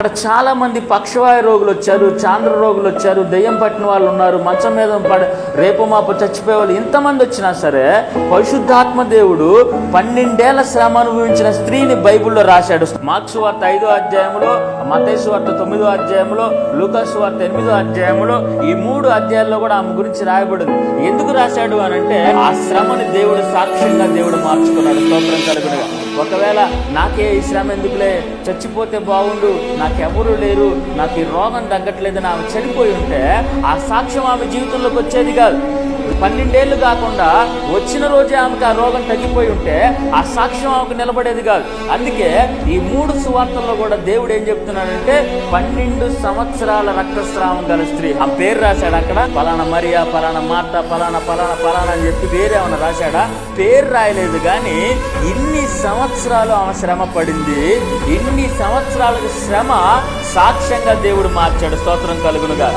అక్కడ చాలా మంది పక్షవాయు రోగులు వచ్చారు చాంద్ర రోగులు వచ్చారు దెయ్యం పట్టిన వాళ్ళు ఉన్నారు మంచం మీద పడ రేపు మాపు చచ్చిపోయే వాళ్ళు ఇంతమంది వచ్చినా సరే పరిశుద్ధాత్మ దేవుడు పన్నెండేళ్ళ శ్రమ అనుభవించిన స్త్రీని బైబిల్లో రాశాడు. మార్క్స్ వార్త ఐదో అధ్యాయంలో మతేసు వార్త తొమ్మిదో అధ్యాయంలో లూకాసు వార్త ఎనిమిదో అధ్యాయంలో ఈ మూడు అధ్యాయాల్లో కూడా ఆమె గురించి రాయబడింది. ఎందుకు రాశాడు అని అంటే ఆ శ్రమని దేవుడు సాక్ష్యంగా దేవుడు మార్చుకున్నాడు. స్తోత్రం కలుగుడుగా ఒకవేళ నాకే ఈ శ్రమ ఎందుకులే? చచ్చిపోతే బాగుండు నాకెవరు లేరు. నాకు ఈ రోగం తగ్గట్లేదని ఆమె చనిపోయి ఉంటే ఆ సాక్ష్యం ఆమె జీవితంలోకి వచ్చేది కాదు. పన్నెండేళ్ళు కాకుండా వచ్చిన రోజే ఆమెకు ఆ రోగం తగ్గిపోయి ఉంటే ఆ సాక్ష్యం ఆమెకు నిలబడేది కాదు. అందుకే ఈ మూడు సువార్తల్లో కూడా దేవుడు ఏం చెప్తున్నాడంటే పన్నెండు సంవత్సరాల రక్తస్రావం గల స్త్రీ. ఆ పేరు రాశాడు అక్కడ? పలానా మరియా పలానా మార్త పలానా పలానా పలానా అని చెప్పి వేరేమన్నా రాశాడా? పేరు రాయలేదు కానీ ఇన్ని సంవత్సరాలు ఆమె శ్రమ పడింది. ఇన్ని సంవత్సరాలకు శ్రమ సాక్ష్యంగా దేవుడు మార్చాడు. స్తోత్రం కలుగునుగా